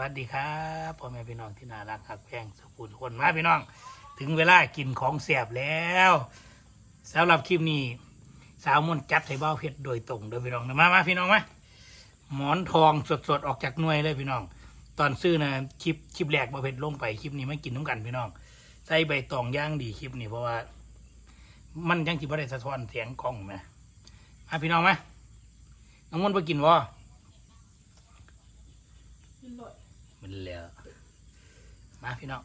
วัสดีครับพ่อแม่พี่น้องที่น่ารักหักแพงสุขุทุกคนมาพี่น้อง ถึงเวลากินของเสียบแล้วสำหรับคลิปนี้สาวมนต์จัดให้เบ้าเพชรโดยตรงโดยพี่น้องนมามาพี่น้องมาหมอนทองสดๆออกจากหน่วยเลยพี่น้อง ตอนซื้อนะคลิปคลิปแรกเบ้าเพชรลงไปคลิปนี้ไม่กินน้ำกันพี่น้อง ใส่ใบตองย่างดีคลิปนี้เพราะว่า มันยังที่บ่ได้สะท้อนเสียงกล้องไหมมาพี่น้องมาน้องมนต์ไปกินวะ มันเหลือมาพี่น้อง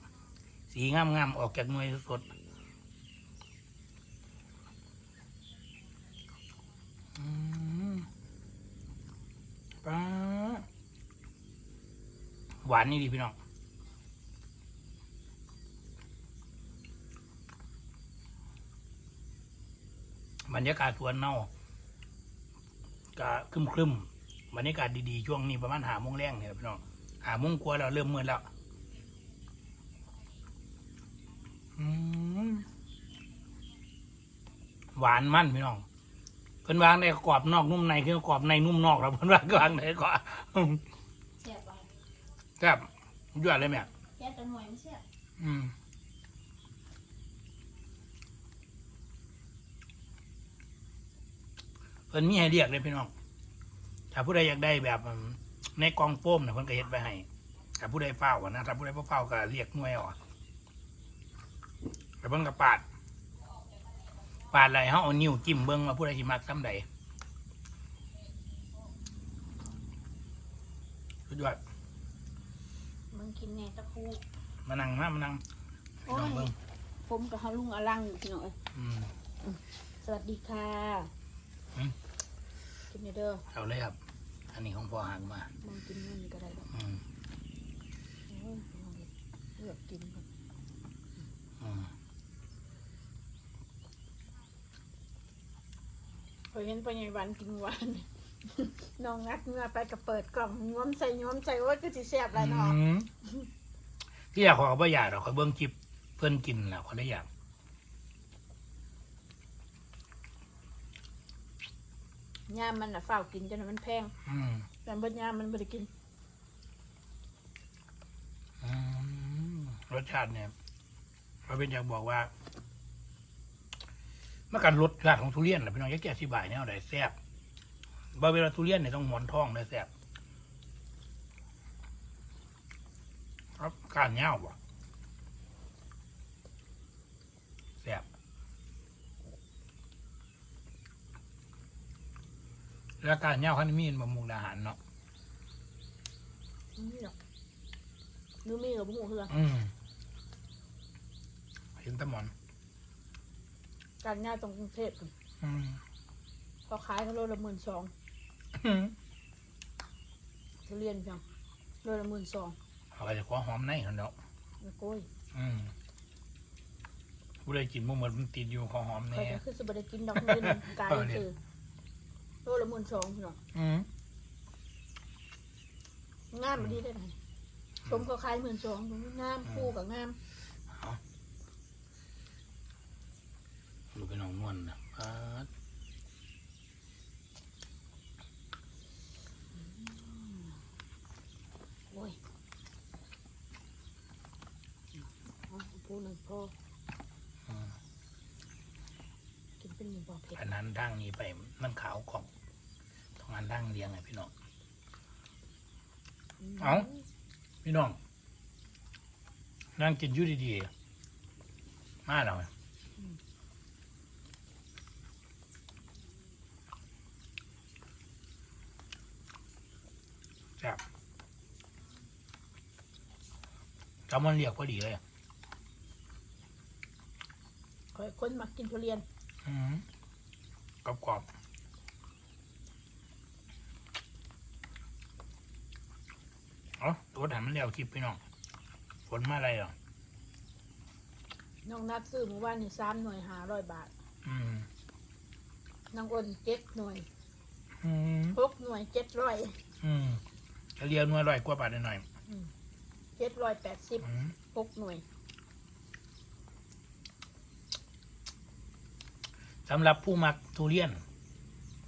สีงามๆออกจากหน่วยสดปลาหวานนี่ดีพี่น้องบรรยากาศสวนเน่าก็ครึมครึมๆบรรยากาศดีๆ ช่วงนี้ประมาณหาโมงแรงเนี่ยพี่น้อง หาโมงกว่าแล้วเริ่มมืดแล้วอืมหวานมันพี่น้องเพิ่นวางในกรอบนอกนุ่มในคือกรอบในนุ่มนอกแล้วเพิ่นวางวางในก่อนเสียบอะครับยอดเลยแม่แก้ตัวหน่วยไม่เสียบอืมเพิ่นมีให้เรียกเลยพี่น้องถ้าผู้ใดอยากได้แบบอืม ในกล่องโฟมเนี่ยเพิ่นก็เฮ็ดไปให้ถ้าผู้ใดเฝ้าอะนะถ้าผู้ใดบ่เฝ้าก็เรียกหน่วยเออกแล้วเพิ่นก็ปาด ปาดอะไรเฮาเอานิ้วจิ้มเบิ่งว่าผู้ใดสิมักซ้ำใดสุดยอดมึงกินแหน่ตะคูมานั่งมามานั่งพี่น้องเบิ่งผมกับฮาลุงอลังอยู่พี่น้องเอ้ยอืม สวัสดีค่ะอืม กินเด้อเอาเลยครับ อันนี้ของพ่อหักมามึงกินนู่นนี่ก็ได้ดอกอืมโอ้ยพี่น้องเอ้ยเลือกกินก่อนอืมเคยเห็นไปไงวันกินหวานน้องงัดเงื่อไปกับเปิดกล่องย้อมใส่ย้อมใส่ว่าก็สิแซ่บหลายเนาะอืมที่อยากขอก็บ่อยากหรอกขอยเบิ่งคลิปเพื่อนกินแหล้วขอได้อยาก ย่ามมันน่ะฝ้าวกินจนมันแพงอืมแต่บ่ย่ามมันบ่ได้กินอืมรสชาติเนี่ยเราเป็นอยากบอกว่าเมื่อการรสชาติของทุเรียนนะพี่น้องอยากจะอธิบายเนี่ยได้แซ่บบ่เวลาทุเรียนเนี่ยต้องหมอนทองได้แซ่บครับการเงาบ่แซ่บ แล้วการเงาคันมีนบำมุงอาหารเนาะนี่หรอกนูมีกับหูเฮืออืมเห็นแตะหมอน การง่ายตรงกรุงเทพพุ่นอืมพอขายเขาโลละหมื่นสองอืมทุเรียนเพียงโลละหมื่นสองเขาก็จะขอหอมในเขาเนาะแล้วโก้ยอืมผู้ใดกินบ่หมดมันติดอยู่ขอหอมเขาแน่จะคือสบได้กินดอกเงินกายเออเนี่ย คือ โลละหมื่นสองพี่น้องอืมงามมาดีได้ไหมสมเขาขายหมื่นสองงามคู่กับงามดูเป็นน้องนวลนะปาดโอ้ยเอาพูดหนึ่งพออืม กินเป็นหมูปลาเผ็ดอันนั้นดั้งนี้ไปมันขาวของต้องอันดั้งเลี้ยงไงพี่น้อง เอ้าพี่น้อง นั่งกินอยู่ดีๆ มาแล้วไงจับจำมันเรียกพอดีเลยคอยคนมากินทุเรียนอืม กรอบกรอบๆเอาตัวถันมันเลี้ยวคลิปพี่น้องฝนมาอะไรอะน้องนัดซื้อเมื่อวานนี่สามหน่วยหาร้อยบาทอืมน้องอ้นเจ็ดหน่วยอืมหกหน่วยเจ็ดร้อยอืมจะเรียวหน่วยร้อยกว่าบาทหน่อยเจ็ดร้อยแปดสิบๆอืม หกหน่วย สำหรับผู้มักทุเรียน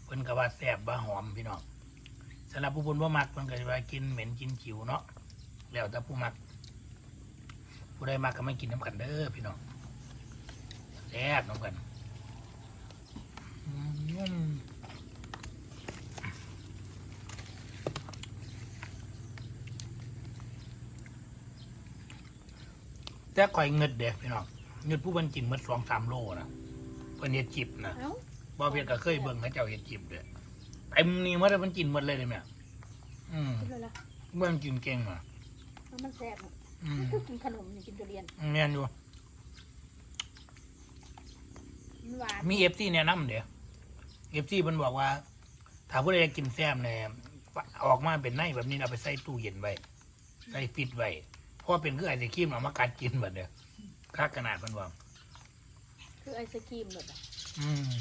เพิ่นก็ว่าแซ่บว่าหอมพี่น้องสำหรับผู้เพิ่นบ่มักเพิ่นก็สิว่ากินเหม็นกินขิวเนาะแล้วแต่ผู้มัก ผู้ใดมักก็ไม่กินน้ำกันเด้อพี่น้องแซ่บน้ำกันแต่ก่อยเงิดเด็กพี่น้องเงิดผู้บันกินมัดสองสามโลนะ เพิ่นเฮ็ดจิบนะเอ้าบ่เพียงก็เคยเบิ่งเขาเจ้าเฮ็ดจิบเด้อเต็มนี่มันมันกินหมดเลยเด้แม่อืมกินเลยละเบิ่งกินเก่งอะเอามันแซ่บอะอืมกินขนมนี่กินทุเรียนแม่นอยู่มันหวานมีเอฟซีแนะนำเดี๋ยวเอฟซีมันบอกว่า ถ้าผู้ใดอยากกินแซมเนี่ยออกมาเป็นไนแบบนี้เอาไปใส่ตู้เย็นไว้ใส่ฟิตไว้เพราะว่าเป็นคือไอศครีมเอามากัดกินแบบเดียวค่าขนาดมันว่า คือไอศครีมแบบอะอืม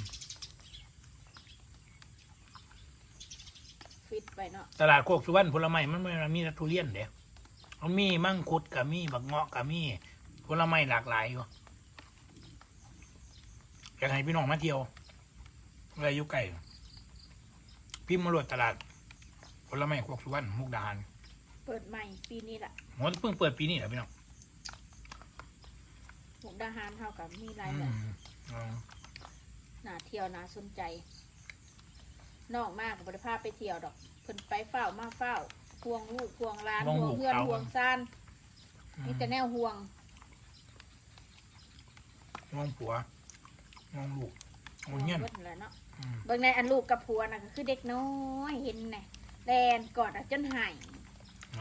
ฟิตไปเนาะตลาดโคกสุวรรณผลไม้มันไม่มีแต่ทุเรียนเดี๋ยวมันมีมังคุดกับมีบักเงาะกับมีผลไม้หลากหลายอยู่อยากให้พี่น้องมาเที่ยวอะไรอยู่ใกล้พิมพ์มาโหลดตลาดผลไม้โคกสุวรรณมุกดาหารเปิดใหม่ปีนี้แหละหัวเพิ่งเปิดปีนี้เหรอพี่น้อง หมูดาหารเท่ากับมีหลายอืแบบมอ๋อน่าเที่ยวน่าสนใจ นอกมากกับบริภาพไปเที่ยวดอกเพิ่นไปเฝ้ามาเฝ้าห่วงลูกห่วงหลานห่วงเพื่อนห่วงซ่านมีแต่แนวห่วงมองผัวมองลูกมองเงี้ยนเบิดนั่นแหละเนาะอืมเบิ่งในอันลูกกับผัวน่ะก็คือเด็กน้อยเห็นแน่แลนกอดอะจนหาย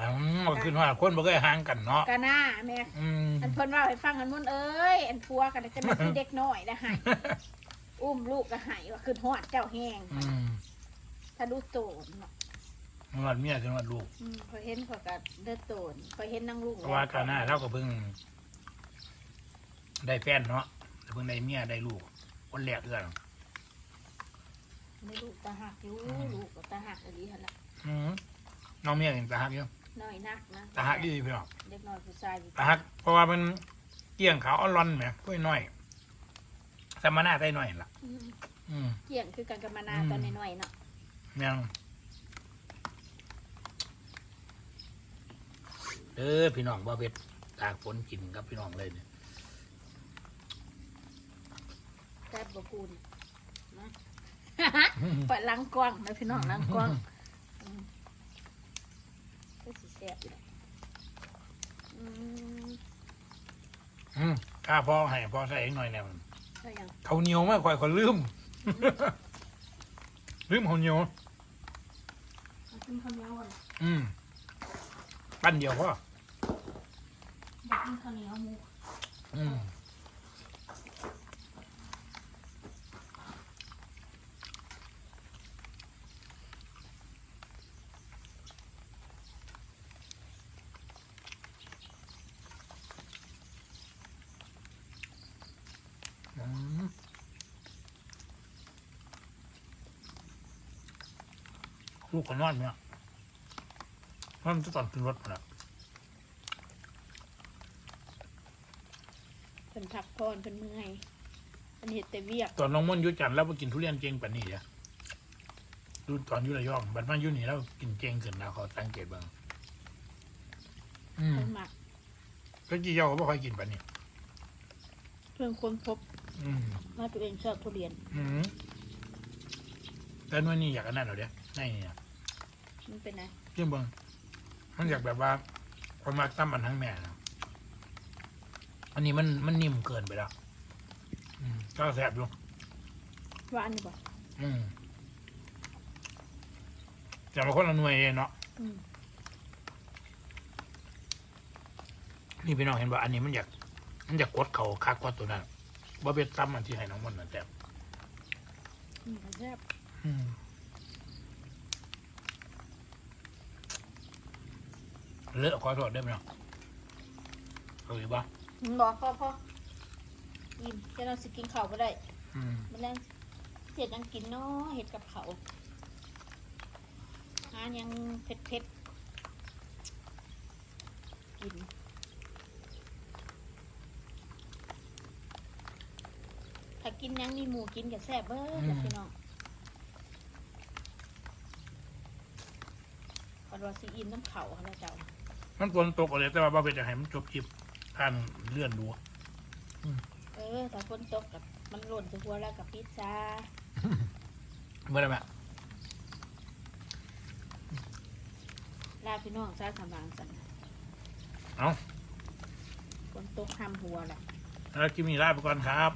อืมก็คือว่าคนบ่เคยห่างกันเนาะกะหน้าแม่อืมอันเพิ่นว่าให้ฟังอันมุนเอ้ยอันผัวกันจะเป็นคือเด็กน้อยนะหายอุ้มลูกก็หายว่าคือหอดเจ้าแห้งอืมถ้าดูโตนเนาะนวดเมียถึงนวดลูกอืมพอเห็นพอก็เลือดโตนพอเห็นนางลูกเพราะว่าก่อนหน้าเราก็เพิ่ง ได้แฟนเนาะแต่เพิ่งได้เมียได้ลูก คนแรกเดือนไม่ลูกตาหักอยู่อืมลูกก็ตาหักอะไรหั่นล่ะอืมน้องเมียยังตาหักอยู่ น้อยนักนะตาหักดีพี่น้องเด็กน้อยผู้ชายอยู่ตาหักเพราะว่ามันเกี่ยงขาวอ่อนร้อนแหมพุ้ยน้อยแต่มาหน้าได้หน่อยล่ะอืมอืมเกี่ยงคือกันกับมานาอืมตอนน้อยๆเนาะยังเออพี่น้องบ่าเบ็ดตากฝนกินกับพี่น้องเลยเนี่ยแซ่บบ่พูนนะเปิดล้างกล้องนะพี่น้องล้างกล้องอืมก็สิแซ่บอยู่ดอกอืมอืมข้าพ่อให้พ่อใส่อีกหน่อยเนี่ยใช่ยังเขาวเหนียวมากกว่าคนลืม ลืมเขาวเหนียว เอากินข้าวเหนียวก่อนอืมปั้นเดียวพ่ออยากกินข้าวเหนียวหมูอืมอืม ลูกคนนอนเนี่ยมันจะตอนขึ้นรถมาแล้วเพิ่นพักผ่อนเพิ่นเมื่อยเพิ่นเฮ็ดแต่เวียกตอนน้องม่อนอยุจันทร์แล้วไปกินทุเรียนเก่งปานนี้อะดูตอนอยุระยองบัดมาอยุนี่แล้วกินเก่งขึ้นแล้วเขาสังเกตบ้างอืมเพิ่นมักก็กี่เจ้าก็ไม่ค่อยกินปานนี้เพิ่นค้นพบอืมว่าตัวเองชอบทุเรียน อืมแต่หน่วยนี้อยากอันนั้นเหรอเด้ ในนี่อะมันเป็นไงเรื่องเบิ่งมันอยากแบบว่าความมักตั้มมันทั้งแม่นะอันนี้มันมันนิ่มเกินไปแล้วอืมก็แสบอยู่หวานอยู่บ่อืมแต่บางคนละหน่วยเนาะอืมนี่พี่น้องเห็นว่าอันนี้มันอยาก มันอยากกดเขาคักกว่าตัวนั้นว่าเป็นซ้ำอันที่ให้น้องมันนะแต่อืมแซ่บอืม เลอะขอโทษได้ไหมเนาะเอาอีกบ้าอืมบอกพ่อพ่ออิ่มจะเราสิกินข้าวบ่ได้อืมมันแรงเสียดยังกินเนาะเห็ดกับเขาวหายังเผ็ดเผ็ดๆกินถ้ากินยังมีหมูกินกับแซ่บเบิ้ลพี่น้องปันว่าสีอินน้ำเขาเขาแล้วเจ้า มันฝนตกอะไรแต่ว่าบ่เป็นจะให้มันจบคลิปท่านเลื่อนดูเออถ้าฝนตกกับมันหล่นจะหัวแล้วกับพิซซ่าเมื่อไหร่แม่ลาพี่น้องซาคำบางสันเอาฝนตกห้ามหัวแหละแล้วคลิปนี้ลาไปก่อนครับ